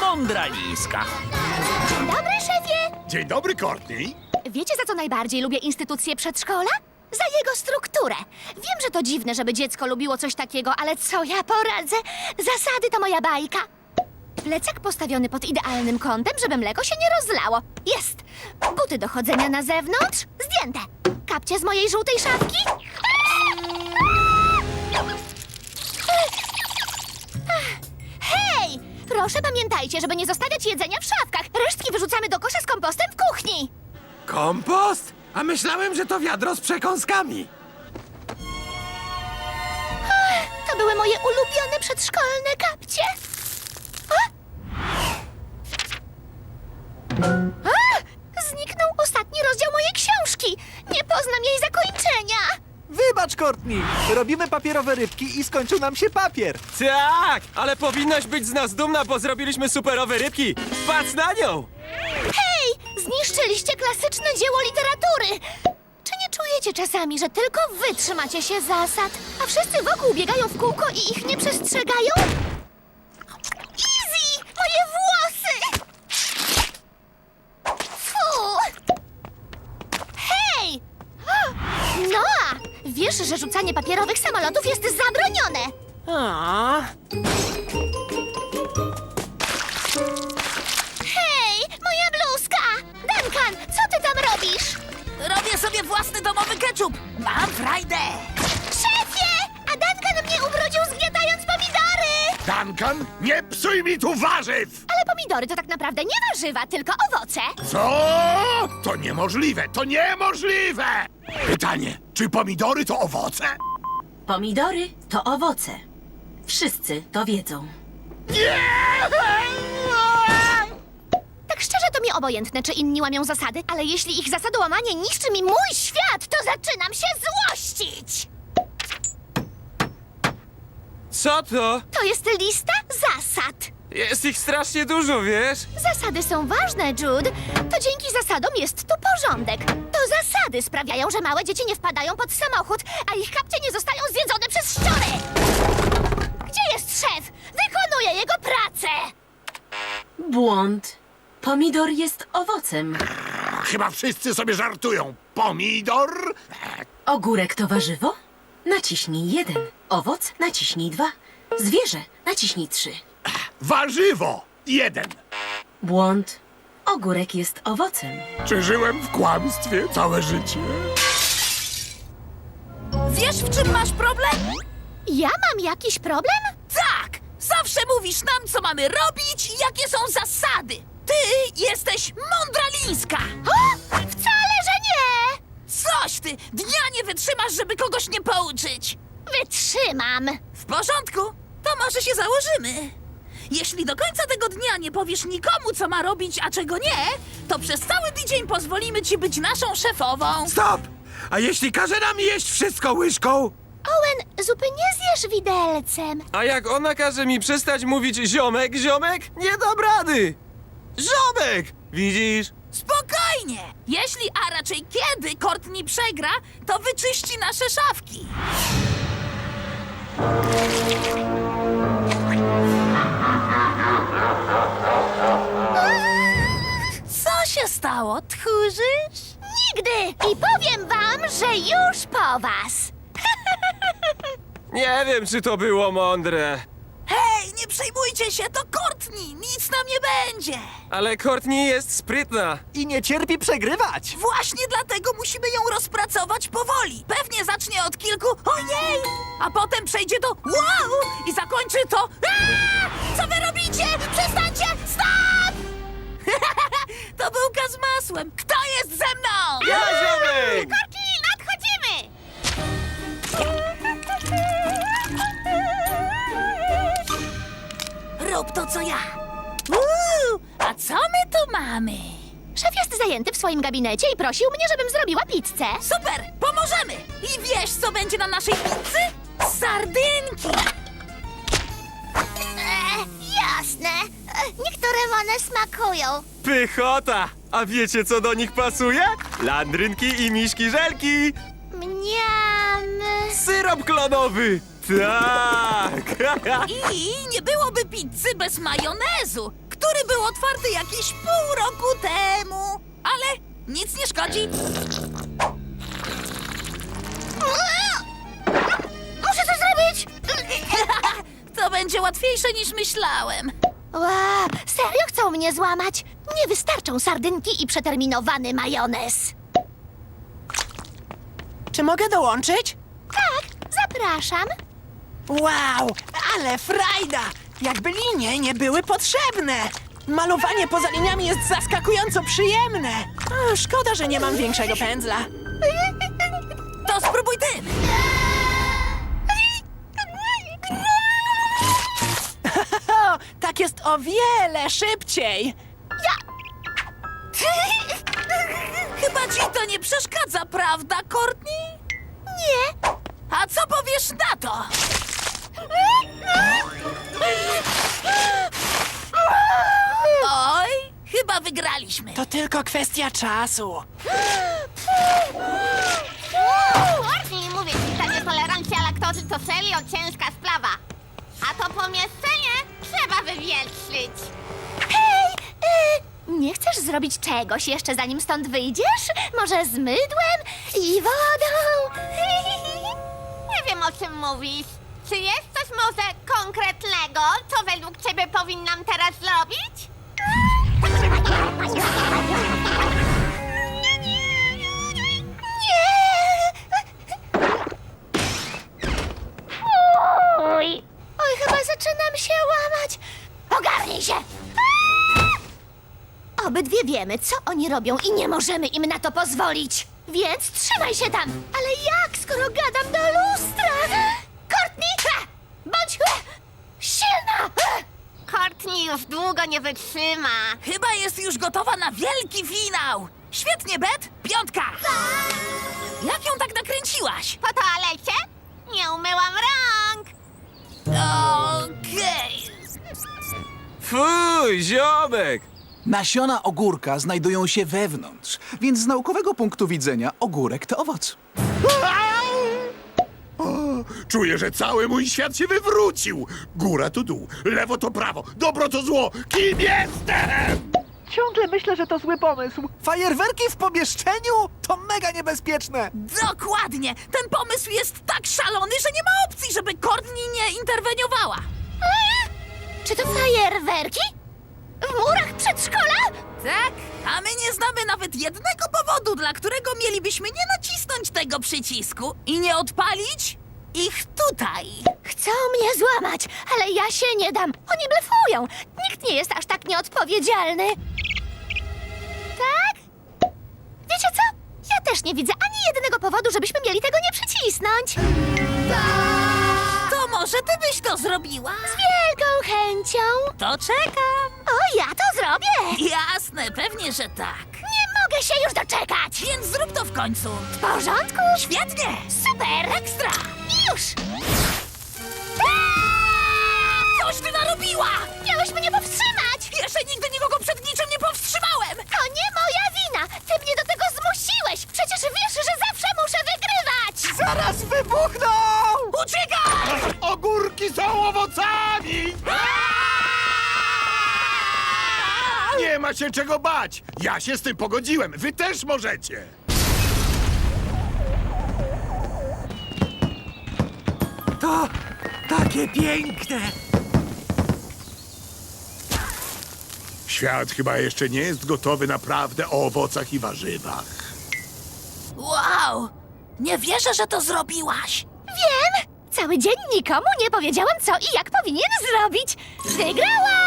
Mądra liska. Dzień dobry, szefie! Dzień dobry, Courtney. Wiecie, za co najbardziej lubię instytucję przedszkola? Za jego strukturę. Wiem, że to dziwne, żeby dziecko lubiło coś takiego, ale co ja poradzę? Zasady to moja bajka. Plecak postawiony pod idealnym kątem, żeby mleko się nie rozlało. Jest! Buty do chodzenia na zewnątrz? Zdjęte! Kapcie z mojej żółtej szafki? Hej! Proszę pamiętajcie, żeby nie zostawiać jedzenia w szafkach. Resztki wyrzucamy do kosza z kompostem w kuchni. Kompost? A myślałem, że to wiadro z przekąskami. To były moje ulubione przedszkolne kapcie. A? A! Zniknął ostatni rozdział mojej książki. Nie poznam jej zakończenia. Wybacz, Courtney! Robimy papierowe rybki i skończył nam się papier. Tak, ale powinnaś być z nas dumna, bo zrobiliśmy superowe rybki. Patrz na nią! Zniszczyliście klasyczne dzieło literatury. Czy nie czujecie czasami, że tylko wy trzymacie się zasad, a wszyscy wokół biegają w kółko i ich nie przestrzegają? Easy! Moje włosy! Fu! Hej! Noa! Wiesz, że rzucanie papierowych samolotów jest zabronione! A, Mam frajdę. Szefie! A Duncan mnie ubrudził zgniatając pomidory! Duncan, nie psuj mi tu warzyw! Ale pomidory to tak naprawdę nie warzywa, tylko owoce. Co? To niemożliwe, to niemożliwe! Pytanie, czy pomidory to owoce? Pomidory to owoce. Wszyscy to wiedzą. Tak szczerze to mi obojętne, czy inni łamią zasady, ale jeśli ich zasadołamanie niszczy mi mój świat, zaczynam się złościć! Co to? To jest lista zasad. Jest ich strasznie dużo, wiesz? Zasady są ważne, Jude. To dzięki zasadom jest tu porządek. To zasady sprawiają, że małe dzieci nie wpadają pod samochód, a ich kapcie nie zostają zjedzone przez szczury. Gdzie jest szef? Wykonuję jego pracę! Błąd. Pomidor jest owocem. Chyba wszyscy sobie żartują. Pomidor? Ogórek to warzywo? Naciśnij jeden. Owoc? Naciśnij dwa. Zwierzę? Naciśnij trzy. Warzywo! Jeden. Błąd. Ogórek jest owocem. Czy żyłem w kłamstwie całe życie? Wiesz, w czym masz problem? Ja mam jakiś problem? Tak! Zawsze mówisz nam, co mamy robić i jakie są zasady. Ty jesteś mądra liska. O! Coś ty! Dnia nie wytrzymasz, żeby kogoś nie pouczyć. Wytrzymam. W porządku, to może się założymy. Jeśli do końca tego dnia nie powiesz nikomu, co ma robić, a czego nie, to przez cały tydzień pozwolimy ci być naszą szefową. Stop! A jeśli każe nam jeść wszystko łyżką? Owen, zupy nie zjesz widelcem. A jak ona każe mi przestać mówić ziomek, ziomek, nie dam rady! Ziomek! Widzisz? Spokojnie! Jeśli, a raczej kiedy Courtney przegra, to wyczyści nasze szafki. Co się stało? Tchórzysz? Nigdy! I powiem wam, że już po was. Nie wiem, czy to było mądre. Hej, nie przejmujcie się, to Courtney! Nic nam nie będzie! Ale Courtney jest sprytna. I nie cierpi przegrywać. Właśnie dlatego musimy ją rozpracować powoli. Pewnie zacznie od kilku ojej, a potem przejdzie do wow i zakończy to aaa! Co wy robicie? Przestańcie! Stop! to bułka z masłem. Kto co ja. Uuu, a co my tu mamy? Szef jest zajęty w swoim gabinecie i prosił mnie, żebym zrobiła pizzę. Super, pomożemy! I wiesz, co będzie na naszej pizzy? Sardynki! Niektóre one smakują. Pychota! A wiecie, co do nich pasuje? Landrynki i miśki żelki! Mniam. Syrop klonowy! Tak! I nie byłoby pizzy bez majonezu, który był otwarty jakieś pół roku temu. Ale nic nie szkodzi. Muszę coś zrobić! To będzie łatwiejsze niż myślałem. Ła, serio chcą mnie złamać? Nie wystarczą sardynki i przeterminowany majonez. Czy mogę dołączyć? Tak, zapraszam. Wow, ale frajda! Jakby linie nie były potrzebne! Malowanie poza liniami jest zaskakująco przyjemne! Szkoda, że nie mam większego pędzla. To spróbuj ty. Tak jest o wiele szybciej! Chyba ci to nie przeszkadza, prawda, Courtney? Nie. A co powiesz na to? Oj, chyba wygraliśmy. To tylko kwestia czasu. Courtney, mówię ci, ta nietolerancja laktozy to serio ciężka sprawa. A to pomieszczenie trzeba wywietrzyć. Hej, y, nie chcesz zrobić czegoś jeszcze zanim stąd wyjdziesz? Może z mydłem i wodą? Nie wiem, o czym mówisz. Czy jest coś może konkretnego, co według ciebie powinnam teraz zrobić? Oj, oj, chyba zaczynam się łamać. Ogarnij się! Obydwie wiemy, co oni robią i nie możemy im na to pozwolić. Więc trzymaj się tam. Ale jak, skoro gadam do lustra? Już długo nie wytrzyma. Chyba jest już gotowa na wielki finał. Świetnie, Bet. Piątka. Jak ją tak nakręciłaś? Po toalecie? Nie umyłam rąk. Okej. Fuj, ziomek! Nasiona ogórka znajdują się wewnątrz, więc z naukowego punktu widzenia ogórek to owoc. Czuję, że cały mój świat się wywrócił. Góra to dół, lewo to prawo, dobro to zło. Kim jestem? Ciągle myślę, że to zły pomysł. Fajerwerki w pomieszczeniu? To mega niebezpieczne. Dokładnie. Ten pomysł jest tak szalony, że nie ma opcji, żeby Courtney nie interweniowała. Czy to fajerwerki? W murach przedszkola? Tak, a my nie znamy nawet jednego powodu, dla którego mielibyśmy nie nacisnąć tego przycisku i nie odpalić ich tutaj. Chcą mnie złamać, ale ja się nie dam. Oni blefują. Nikt nie jest aż tak nieodpowiedzialny. Tak? Wiecie co? Ja też nie widzę ani jednego powodu, żebyśmy mieli tego nie przycisnąć. To może ty byś to zrobiła? Z wielką chęcią. To czekam. O, ja to zrobię. Jasne, pewnie, że tak. Nie mogę się już doczekać. Więc zrób to w końcu. W porządku? Świetnie. Super. Ekstra. Już. Coś ty narobiła! Miałeś mnie Nie ma się czego bać! Ja się z tym pogodziłem, wy też możecie! To takie piękne. Świat chyba jeszcze nie jest gotowy na prawdę o owocach i warzywach. Wow! Nie wierzę, że to zrobiłaś! Wiem! Cały dzień nikomu nie powiedziałam, co i jak powinien zrobić. Wygrałam!